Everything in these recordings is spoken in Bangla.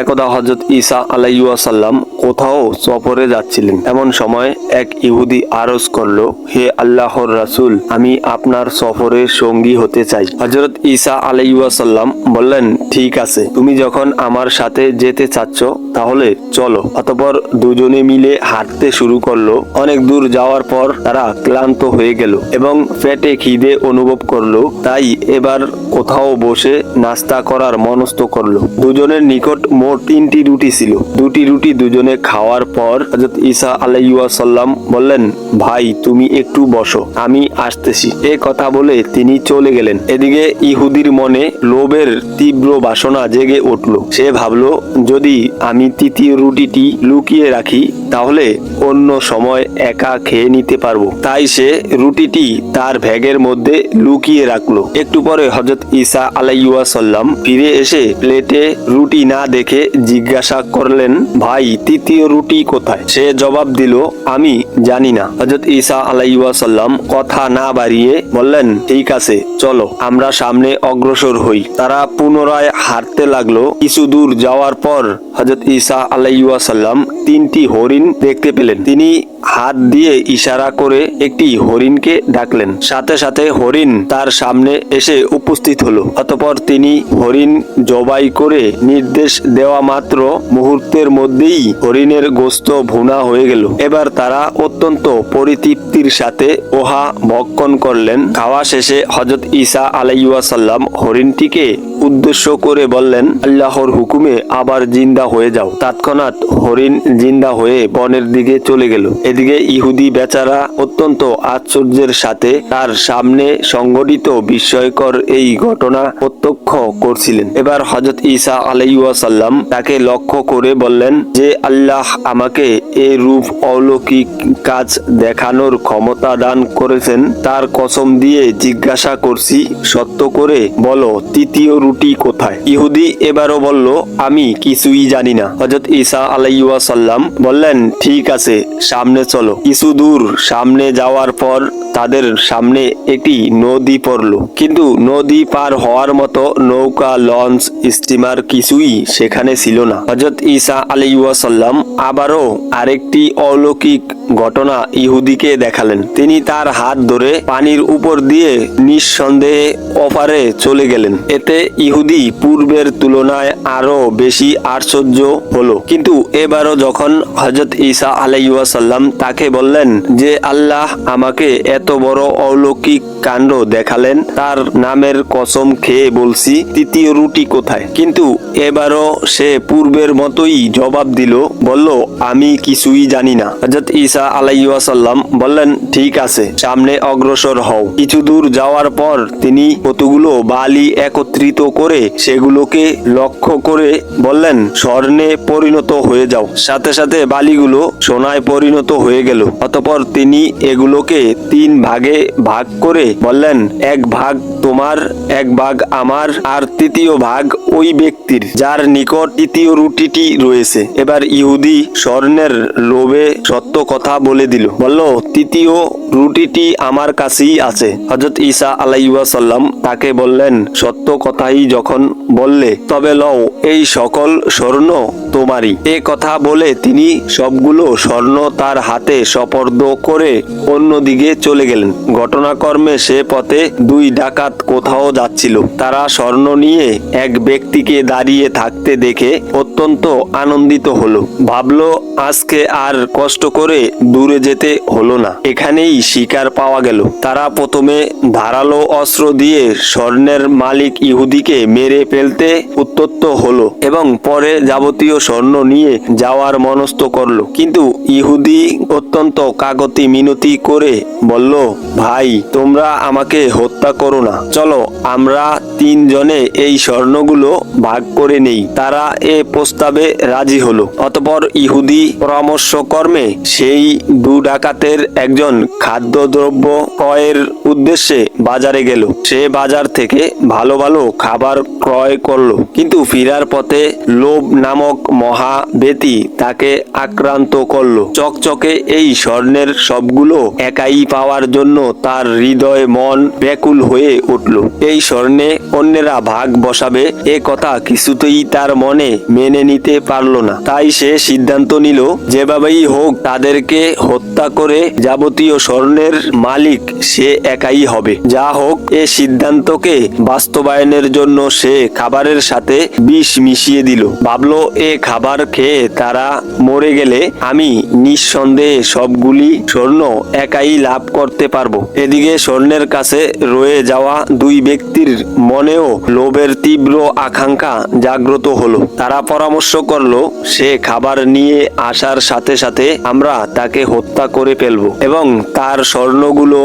একদা হজরত ইসা আলাইসাল্লাম কোথাও সফরে যাচ্ছিলেন। এমন সময় এক ইহুদি আরজ করল, হে আল্লাহর রাসূল, আমি আপনার সফরের সঙ্গী হতে চাই। হজরত ঈসা আলাইসাল্লাম বললেন, ঠিক আছে, তুমি যখন আমার সাথে যেতে চাচ্ছ, তাহলে চলো। অতপর দুজনে মিলে হাঁটতে শুরু করল। অনেক দূর যাওয়ার পর তারা ক্লান্ত হয়ে গেল এবং পেটে খিদে অনুভব করল। তাই এবার কোথাও বসে নাস্তা করার মনস্থ করল। দুজনের নিকট মোট তিনটি রুটি ছিল। দুটি রুটি দুজনে খাওয়ার পর হজরত ঈসা আলাইসাল্লাম বললেন, ভাই, তুমি একটু বসো, আমি আসতেছি। এ কথা বলে তিনি চলে গেলেন। এদিকে ইহুদির মনে লোভের তীব্র বাসনা জেগে উঠল। সে ভাবল, যদি আমি তৃতীয় রুটিটি লুকিয়ে রাখি তাহলে অন্য সময় একা খেয়ে নিতে পারব। তাই সে রুটিটি তার ব্যাগের মধ্যে লুকিয়ে রাখল। একটু পরে হজরত ঈসা আলাইসাল্লাম ফিরে এসে প্লেটে রুটি না দেখে জিজ্ঞাসা করলেন, ভাই, তৃতীয় রুটি কোথায়? সে জবাব দিল, আমি জানি না। হজরত ঈসা আলাইসাল্লাম কথা না বাড়িয়ে বললেন, ঠিক আছে, চলো, আমরা সামনে অগ্রসর হই। তারা পুনরায় হাঁটতে লাগল। কিছু দূর যাওয়ার পর হজরত ঈসা আলাইসাল্লাম তিনটি হরিণ দেখতে পেলেন। তিনি হাত দিয়ে ইশারা করে একটি হরিণকে ডাকলেন। সাথে সাথে হরিণ তার সামনে এসে উপস্থিত হলো। অতপর তিনি হরিণ জবাই করে নির্দেশ দেওয়া মাত্র মুহূর্তের মধ্যেই হরিণের গোস্ত ভুনা হয়ে গেল। এবার তারা অত্যন্ত পরিতৃপ্তির সাথে ওহা ভক্ষণ করলেন। খাওয়া শেষে হজরত ঈসা আলাইসাল্লাম হরিণটিকে উদ্দেশ্য করে বললেন, আল্লাহর হুকুমে আবার জিন্দা হয়ে যাও। তৎক্ষণাৎ হরিণ জিন্দা হয়ে বনের দিকে চলে গেল। এদিকে ইহুদি বেচারা অত্যন্ত আশ্চর্যের সাথে তার সামনে সংঘটিত বিস্ময়কর এই ঘটনা প্রত্যক্ষ করছিলেন। এবার হজরত ঈসা আলাইসাল্লাম তাকে লক্ষ্য করে বললেন যে, আল্লাহ আমাকে এ রূপ অলৌকিক কাজ দেখানোর ক্ষমতা দান করেছেন। তার কসম দিয়ে জিজ্ঞাসা করছি। সত্য করে বলো, তৃতীয় রুটি কোথায়? ইহুদি এবারও বলল, আমি কিছুই জানি না। হজরত ঈসা আলাইসাল্লাম বললেন, ঠিক আছে, সামনে চলো। কিছু দূর সামনে যাওয়ার পর তাদের সামনে একটি নদী পড়ল। কিন্তু নদী পার হওয়ার মতো নৌকা, লঞ্চ, স্টিমার কিছুই সেখানে ছিল না। হজরত ঈসা আলাইসাল্লাম আবারও আরেকটি অলৌকিক ঘটনা ইহুদিকে দেখালেন। তিনি তার হাত ধরে পানির উপর দিয়ে নিঃসন্দেহে অপারে চলে গেলেন। এতে ইহুদি পূর্বের তুলনায় আরও বেশি আশ্চর্য হলো। কিন্তু এবারও যখন হজরত ঈসা আলাইসাল্লাম তাকে বললেন যে, আল্লাহ আমাকে এত বড় অলৌকিক কাণ্ড দেখালেন, তার নামের কসম খেয়ে বলছি, তৃতীয় রুটি কোথায়? কিন্তু এবারও সে পূর্বের মতোই জবাব দিল, বলল, আমি কিছুই জানি না। হজরত ঈসা আলাইসাল্লাম বললেন, ঠিক আছে, সামনে অগ্রসর হও। কিছু দূর যাওয়ার পর তিনি কতগুলো বালি একত্রিত করে সেগুলোকে লক্ষ্য করে বললেন, স্বর্ণে পরিণত হয়ে যাও। সাথে সাথে বালিগুলো সোনায় পরিণত হয়ে গেল। অতপর তিনি এগুলোকে তিন ভাগে ভাগ করে বললেন, এক ভাগ তোমার এক ভাগ আমার আর তৃতীয় ভাগ ওই ব্যক্তির, যার নিকট তৃতীয় রুটিটি রয়েছে। এবার ইহুদি স্বর্ণের লোভে সত্য কথা বলে দিল। বলল, তৃতীয় রুটিটি আমার কাছেই আছে। হজরত ঈসা আলাইসাল্লাম তাকে বললেন, সত্য কথাই যখন বললে, তবে লও, এই সকল স্বর্ণ তোমারই। এ কথা বলে তিনি সবগুলো স্বর্ণ তার হাতে সপর্দ করে অন্যদিকে চলে গেলেন। ঘটনাকর্মে সে পথে দুই ডাকাত কোথাও যাচ্ছিল। তারা স্বর্ণ নিয়ে এক ব্যক্তিকে দাঁড়িয়ে থাকতে দেখে অত্যন্ত আনন্দিত হলো। ভাবলো, আজকে আর কষ্ট করে দূরে যেতে হলো না। এখানেই শিকার পাওয়া গেল। তারা প্রথমে ধারালো অস্ত্র দিয়ে স্বর্ণের মালিক ইহুদিকে মেরে ফেলতে উত্তপ্ত হলো এবং পরে যাবতীয় স্বর্ণ নিয়ে যাওয়ার মনস্থ করল। কিন্তু ইহুদি অত্যন্ত কাগতি মিনতি করে বলল, ভাই, তোমরা আমাকে হত্যা করো না। চলো আমরা তিনজনে এই স্বর্ণগুলো ভাগ করে নেই। তারা এ প্রস্তাবে রাজি হলো। অতপর ইহুদি পরামর্শ কর্মে সেই দু ডাকাতের একজন খাদ্যদ্রব্য ক্রয়ের উদ্দেশ্যে বাজারে গেল। সে বাজার থেকে ভালো ভালো খাবার ক্রয় করল। কিন্তু ফিরার পথে লোভ নামক মহা বেতি তাকে আক্রান্ত করল। চকচকে এই স্বর্ণের সবগুলো একাই পাওয়ার জন্য তার হৃদয় মন ব্যাকুল হয়ে উঠল। এই স্বর্ণে অন্যেরা ভাগ বসাবে, এ কথা কিছুতেই তার মনে মেনে নিতে পারল না। তাই সে সিদ্ধান্ত নিল, যেভাবেই হোক তাদেরকে হত্যা করে যাবতীয় স্বর্ণের মালিক সে একাই হবে। যা হোক, এ সিদ্ধান্তকে বাস্তবায়নের জন্য সে খাবারের সাথে বিষ মিশিয়ে দিল। ভাবলো, এ খাবার খেয়ে তারা মরে গেলে আমি নিঃসন্দেহে সবগুলি স্বর্ণ একাই লাভ করতে পারব। এদিকে স্বর্ণের কাছে রয়ে যাওয়া দুই ব্যক্তির মনেও লোভের তীব্র আকাঙ্ক্ষা জাগ্রত হলো। তারা পরামর্শ করল, সে খাবার নিয়ে আসার সাথে সাথে আমরা তাকে হত্যা করে ফেলব এবং তার স্বর্ণগুলো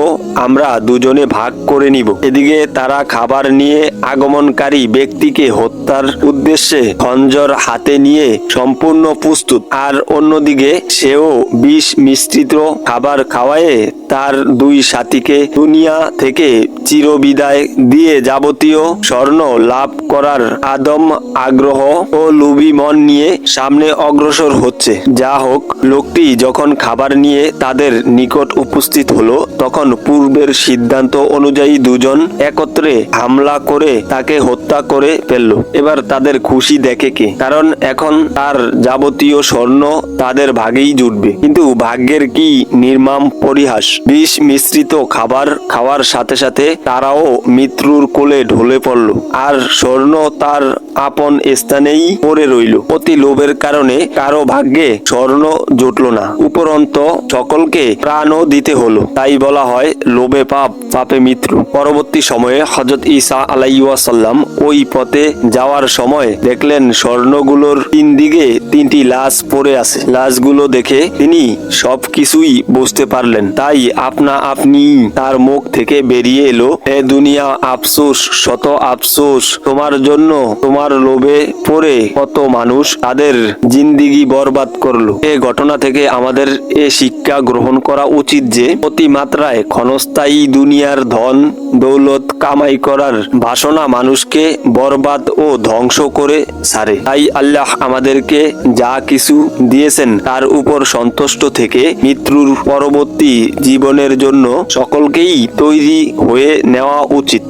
আমরা দুজনে ভাগ করে নিব। এদিকে তারা খাবার নিয়ে আগমনকারী ব্যক্তিকে হত্যার উদ্দেশ্যে খঞ্জর হাতে নিয়ে সম্পূর্ণ প্রস্তুত। আর অন্যদিকে সেও বিষ মিশ্রিত খাবার খাওয়ায়ে তার দুই সাথীকে দুনিয়া থেকে চিরবিদায় দিয়ে যাবতীয় স্বর্ণ লাভ করার আদম আগ্রহ ও লুবি মন নিয়ে সামনে অগ্রসর হচ্ছে। যা হোক, লোকটি যখন খাবার নিয়ে তাদের নিকট উপস্থিত হলো, তখন পূর্বের সিদ্ধান্ত অনুযায়ী দুজন একত্রে হামলা করে তাকে হত্যা করে ফেলল। এবার তাদের খুশি দেখে কে? কারণ এখন তার যাবতীয় স্বর্ণ তাদের ভাগেই জুটবে। কিন্তু ভাগ্যের কি নির্মাম পরিহাস? বিষ মিশ্রিত খাবার খাওয়ার সাথে সাথে তারাও মৃত্যুর কোলে ঢলে পড়ল। আর স্বর্ণ তার আপন স্থানেই পড়ে রইল। অতি লোভের কারণে কারও ভাগ্যে স্বর্ণ জুটল না। উপরন্ত সকলকে প্রাণও দিতে হলো। তাই বলা হয়, লোভে পাপ, পাপে মৃত্যু। পরবর্তী সময়ে হজরত ঈসা আলাইসাল্লাম ওই পথে যাওয়ার সময় দেখলেন স্বর্ণগুলোর তিন দিকে তিনটি লাশ পড়ে আছে। লাশগুলো দেখে তিনি সবকিছুই বুঝতে পারলেন। তাই আপনা আপনি তার মুখ থেকে বেরিয়ে এলো, এ দুনিয়া আফসোস, শত আফসোস, তোমার জন্য তোমার লোভে পড়ে কত মানুষ তাদের জিন্দিগি বরবাদ করল। এ ঘটনা থেকে আমাদের এ শিক্ষা গ্রহণ করা উচিত যে, অতিমাত্রায় ক্ষণস্থায়ী দুনিয়ার ধন, দৌলত কামাই করার বাসনা মানুষকে বরবাদ ও ধ্বংস করে ছাড়ে তাই আল্লাহ আমাদেরকে যা কিছু দিয়েছেন, তার উপর সন্তুষ্ট থেকে মৃত্যুর পরবর্তী জীবনের জন্য সকলকেই তৈরি হয়ে নেওয়া উচিত।